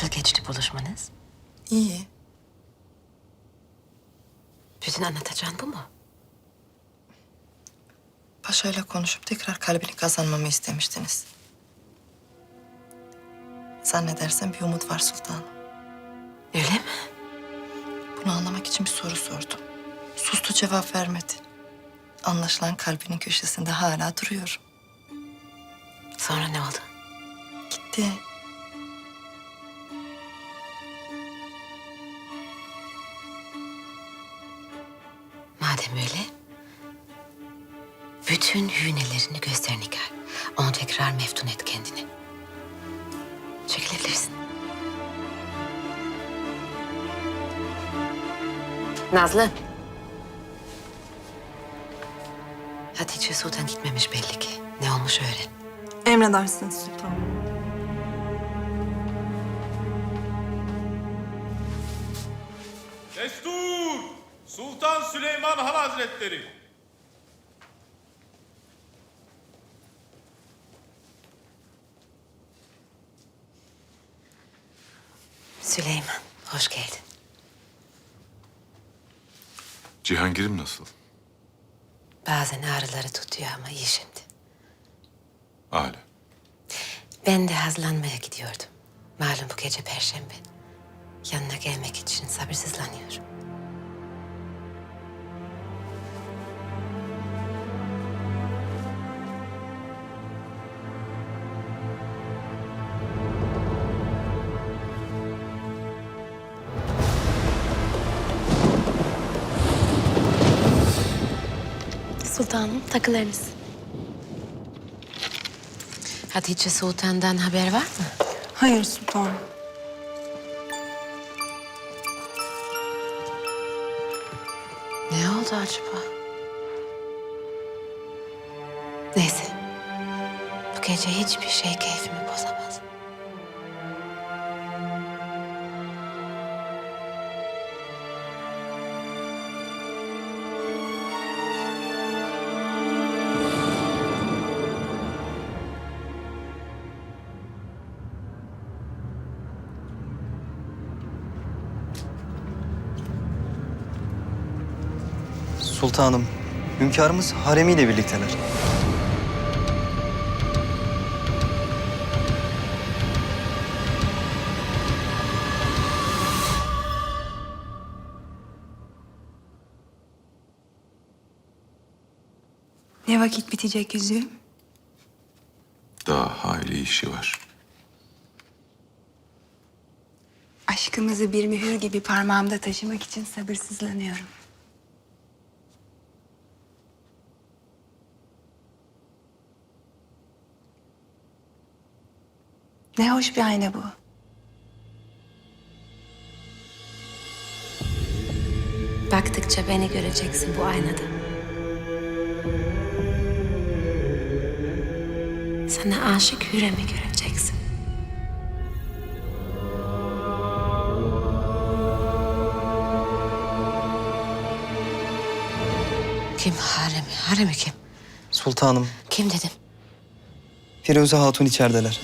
Nasıl geçti buluşmanız? İyi. Bütün anlatacağın bu mu? Paşa'yla konuşup tekrar kalbini kazanmamı istemiştiniz. Zannedersem bir umut var sultanım. Öyle mi? Bunu anlamak için bir soru sordum. Sustu cevap vermedi. Anlaşılan kalbinin köşesinde hala duruyorum. Sonra ne oldu? Gitti. Madem öyle... Bütün hünelerini göster Nigar. Onu tekrar meftun et kendini. Çekilebilirsin. Nazlı. Hatice Sultan gitmemiş belli ki. Ne olmuş öğren. Emredersiniz sultanım. Sultan Süleyman Han Hazretleri! Süleyman, hoş geldin. Cihangir'im nasıl? Bazen ağrıları tutuyor ama iyi şimdi. Âlâ. Ben de hazırlanmaya gidiyordum. Malum bu gece perşembe. Yanına gelmek için sabırsızlanıyorum. Takılarınız. Hatice Sultan'dan haber var mı? Hayır sultanım. Ne oldu acaba? Neyse. Bu gece hiçbir şey keyfimi Sultanım, hünkârımız haremiyle birlikteler. Ne vakit bitecek yüzüğüm? Daha hayli işi var. Aşkımızı bir mühür gibi parmağımda taşımak için sabırsızlanıyorum. Ne hoş bir ayna bu. Baktıkça beni göreceksin bu aynada. Sana aşık Hürrem'i göreceksin. Kim Harem'i? Harem'i kim? Sultanım, Kim dedim? Firuze Hatun içerideler.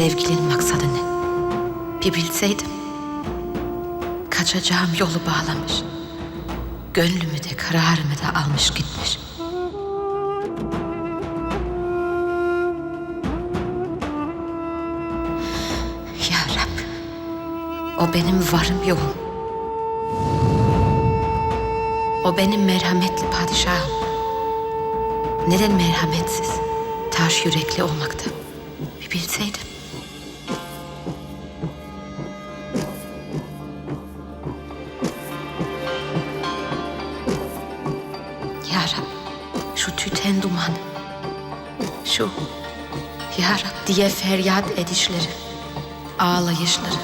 Sevgilinin maksadı ne? Bir bilseydim. Kaçacağım yolu bağlamış. Gönlümü de kararımı da almış gitmiş. Ya Rab, o benim varım yoğum. O benim merhametli padişahım. Neden merhametsiz, taş yürekli olmakta? Bir bilseydim. Diye feryat edişleri, ağlayışları.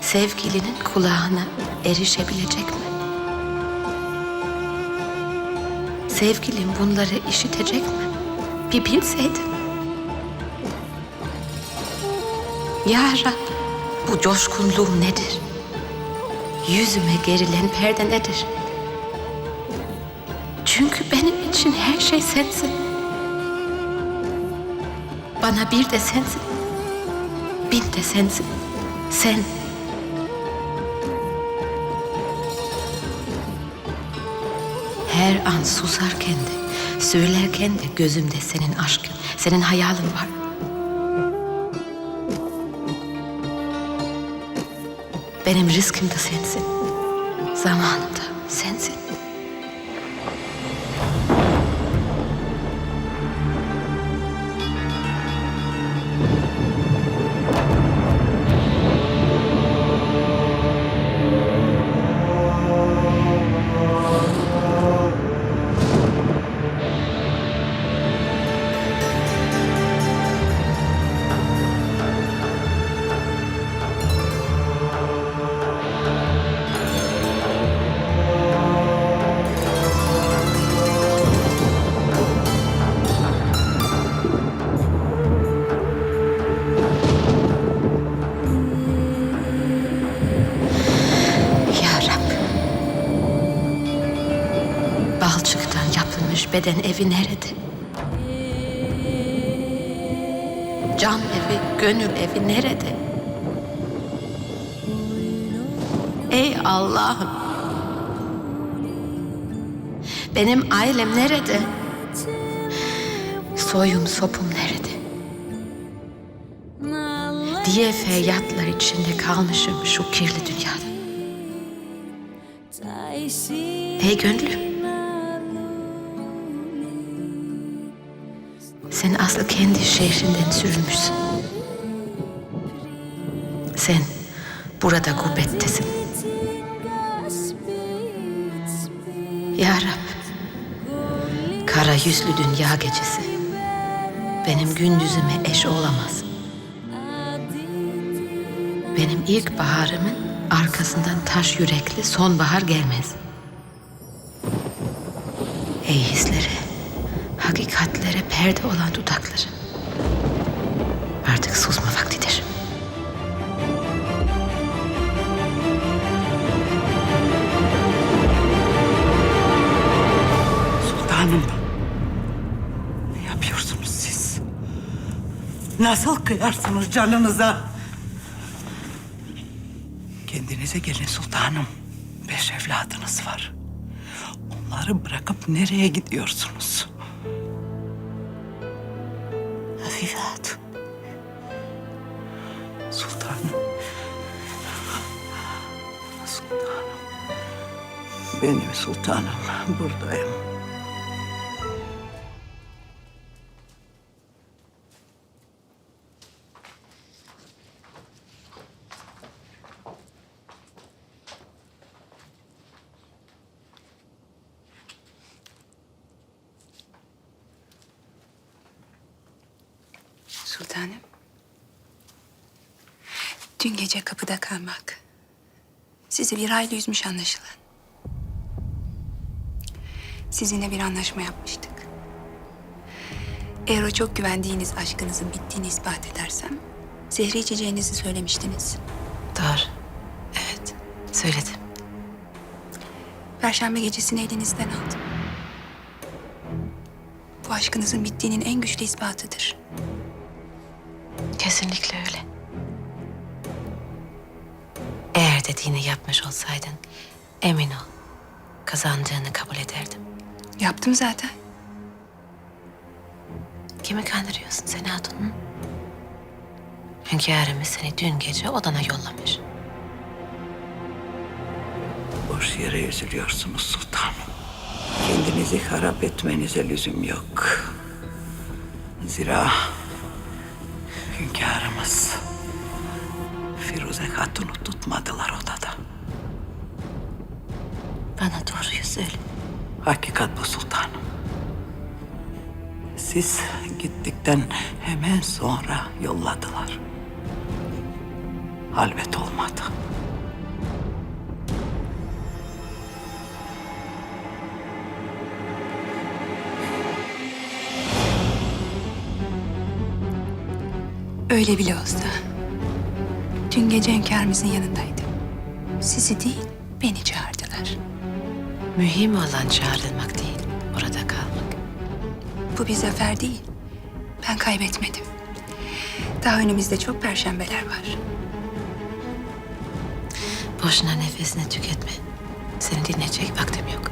sevgilinin kulağına erişebilecek mi? Sevgilim bunları işitecek mi? Bir bilseydin. Ya Rab, bu coşkunluğum nedir? Yüzüme gerilen perde nedir? Çünkü benim için her şey sensin. Bana bir de sensin. Bin de sensin. Sen. Her an susarken de, söylerken de gözümde senin aşkın, senin hayalin var. Benim rızkım da sensin. Zamanım da sensin. Yapılmış beden evi nerede? Can evi, gönül evi nerede? Ey Allah'ım. Benim ailem nerede? Soyum sopum nerede? Diye feryatlar içinde kalmışım şu kirli dünyada. Ey gönlüm. Sen aslı kendi şehrinden sürülmüşsün. Sen burada gurbettesin. Ya Rab. Kara yüzlü dünya gecesi. Benim gündüzüme eş olamaz. Benim ilk baharımın arkasından taş yürekli sonbahar gelmez. Ey hislere, perde olan dudakları. Artık susma vaktidir. Sultanım. Ne yapıyorsunuz siz? Nasıl kıyarsınız canınıza? Kendinize gelin sultanım. Beş evladınız var. Onları bırakıp nereye gidiyorsunuz? Benim sultanım. Buradayım. Sultanım. Dün gece kapıda kalmak. Sizi bir hayli üzmüş anlaşılan. Sizinle bir anlaşma yapmıştık. Eğer o çok güvendiğiniz aşkınızın bittiğini ispat edersem... ...zehri içeceğinizi söylemiştiniz. Doğru. Evet, söyledim. Perşembe gecesini elinizden aldım. Bu aşkınızın bittiğinin en güçlü ispatıdır. Kesinlikle öyle. Dediğini yapmış olsaydın emin ol kazandığını kabul ederdim. Yaptım zaten. Kimi kandırıyorsun sen hatun? Hünkârımız seni dün gece odana yollamış. Boş yere üzülüyorsunuz sultanım. Kendinizi harap etmenize lüzum yok. Zira hünkârımız Hatunu tutmadılar odada. Bana doğruyu söyle. Hakikat bu sultanım. Siz gittikten hemen sonra yolladılar. Halvet olmadı. Öyle bile olsa Dün gece hünkârımızın yanındaydım. Sizi değil, beni çağırdılar. Mühim olan çağrılmak değil, orada kalmak. Bu bir zafer değil. Ben kaybetmedim. Daha önümüzde çok perşembeler var. Boşuna nefesini tüketme. Seni dinleyecek vaktim yok.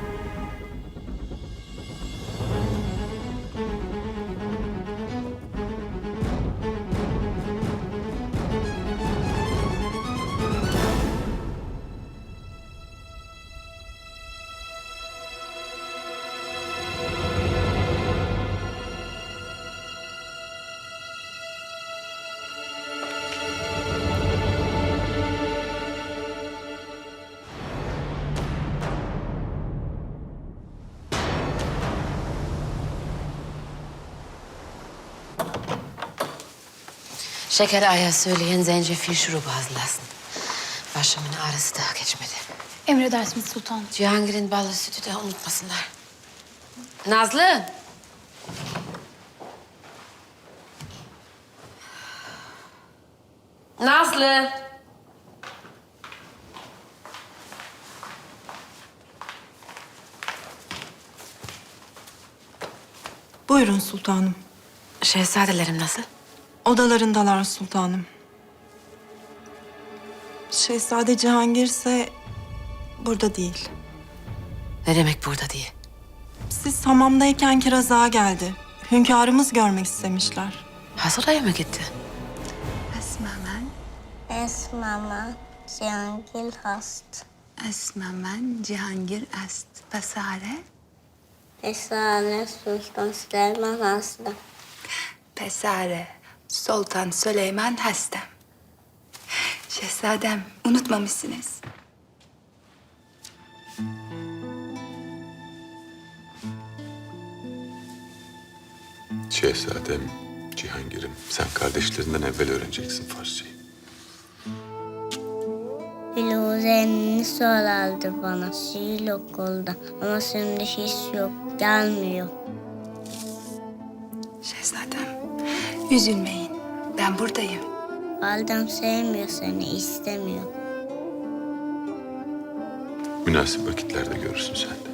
Şeker Ay'a söyleyen zencefil şurubu hazırlasın. Başımın ağrısı daha geçmedi. Emredersiniz sultanım. Cihangir'in ballı sütü de unutmasınlar. Nazlı! Nazlı! Buyurun sultanım. Şehzadelerim nasıl? Odalarındalar sultanım. Şehzade Cihangir ise burada değil. Ne demek burada diye? Siz hamamdayken Kiraz Ağa geldi. Hünkârımız görmek istemişler. Hasıraya mı gitti? Esmamen, Esmama Cihangir hast. esmamen Cihangir est. Pesare, Esane Sultan Süleyman hasta. pesare. Sultan Süleyman hastem. Şehzadem, unutmamışsınız. Şehzadem, Cihangir'im. Sen kardeşlerinden evvel öğreneceksin Farsçayı. Firuze'nin sorardı bana şiir okulda ama şimdi hiç yok gelmiyor. Şehzadem, üzülmeyin. Ben buradayım. Validem sevmiyor seni istemiyor. Münasip vakitlerde görürsün sen de.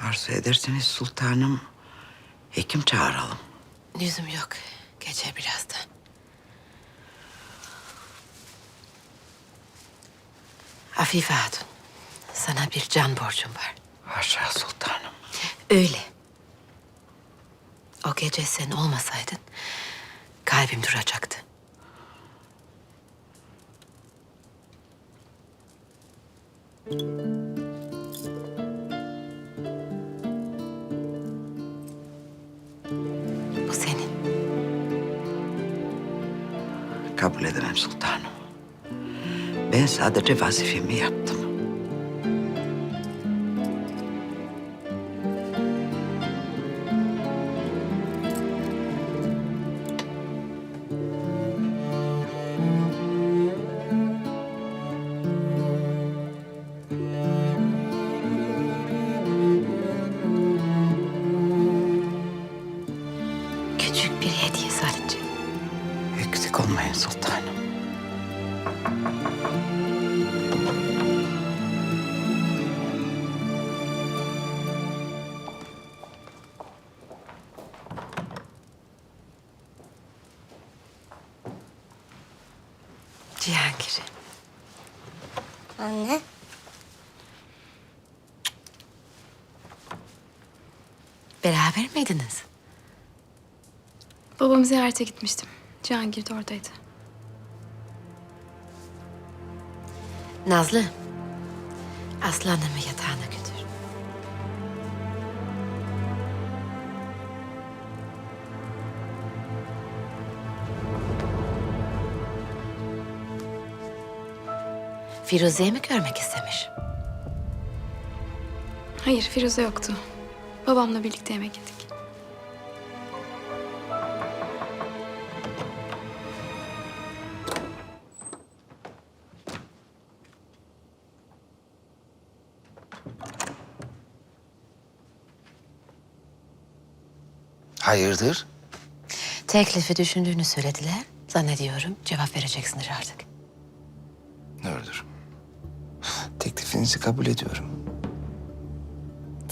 Arzu ederseniz sultanım hekim çağıralım. Lüzum yok. Geçer birazdan. Afife Hatun, sana bir can borcum var. Haşa sultanım. Öyle. O gece sen olmasaydın kalbim duracaktı. Kabul edemem sultanım. Ben sadece vazifemi yaptım. Beraber miydiniz? Babamı ziyarete gitmiştim. Cihangir de oradaydı. Nazlı. Aslanımı yatağına götür. Firuze'yi mi görmek istemiş? Hayır Firuze yoktu. Babamla birlikte yemek yedik. Hayırdır? Teklifi düşündüğünü söylediler. Zannediyorum cevap vereceksindir artık. Ne Teklifinizi kabul ediyorum.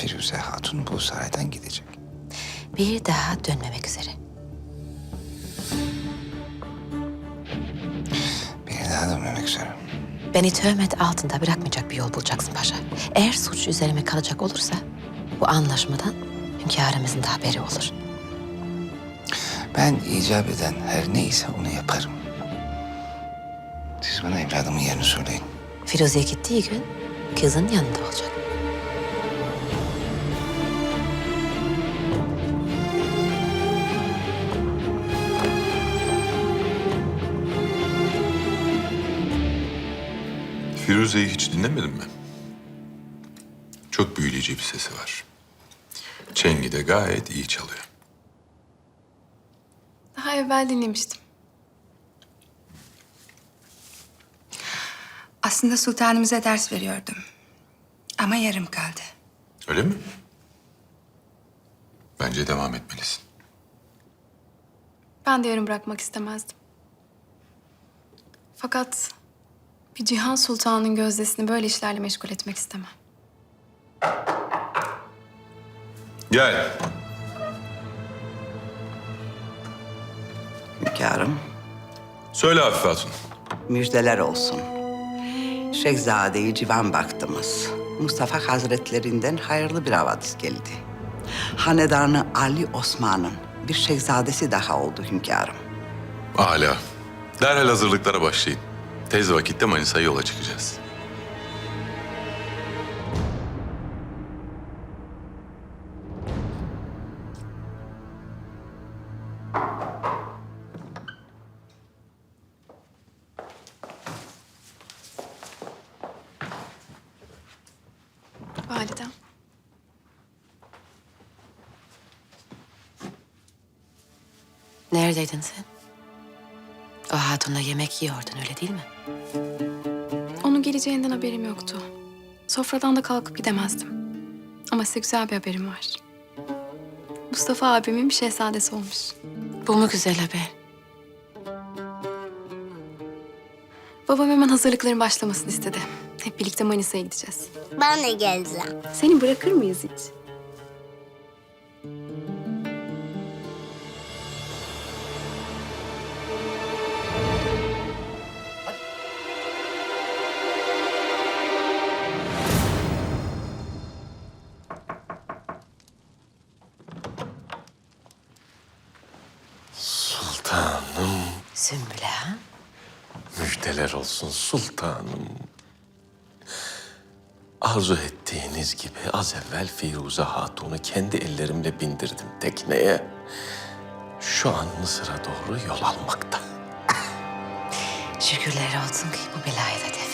Firuze Hatun bu saraydan gidecek. Bir daha dönmemek üzere. Bir daha dönmemek üzere. Beni töhmet altında bırakmayacak bir yol bulacaksın paşa. Eğer suç üzerime kalacak olursa bu anlaşmadan hünkârımızın da haberi olur. Ben icap eden her neyse onu yaparım. Siz bana evladımın yerini söyleyin. Firuze gittiği gün kızın yanında olacak. Firuze'yi hiç dinlemedin mi? Çok büyüleyici bir sesi var. Çengi de gayet iyi çalıyor. Daha evvel dinlemiştim. Aslında sultanımıza ders veriyordum. Ama yarım kaldı. Öyle mi? Bence devam etmelisin. Ben de yarım bırakmak istemezdim. Fakat bir Cihan Sultan'ın gözdesini böyle işlerle meşgul etmek istemem. Gel. Hünkârım, Söyle Afife Hatun. müjdeler olsun. Şehzadeyi civan baktınız. Mustafa Hazretlerinden hayırlı bir havadis geldi. Hanedanı Ali Osman'ın bir şehzadesi daha oldu hünkârım. Hala. Derhal hazırlıklara başlayın. Tez vakitte Manisa'ya yola çıkacağız. Validem. Neredeydin sen? Hatunla yemek yiyordun öyle değil mi? Onun geleceğinden haberim yoktu. Sofradan da kalkıp gidemezdim. Ama size güzel bir haberim var. Mustafa abimin bir şehzadesi olmuş. Bu mu güzel haber? Babam hemen hazırlıkların başlamasını istedi. Hep birlikte Manisa'ya gideceğiz. Ben de geleceğim. Seni bırakır mıyız hiç? Müjdeler olsun sultanım. Arzu ettiğiniz gibi az evvel Firuze Hatun'u kendi ellerimle bindirdim tekneye. Şu an Mısır'a doğru yol almakta. Şükürler olsun ki bu belayı da def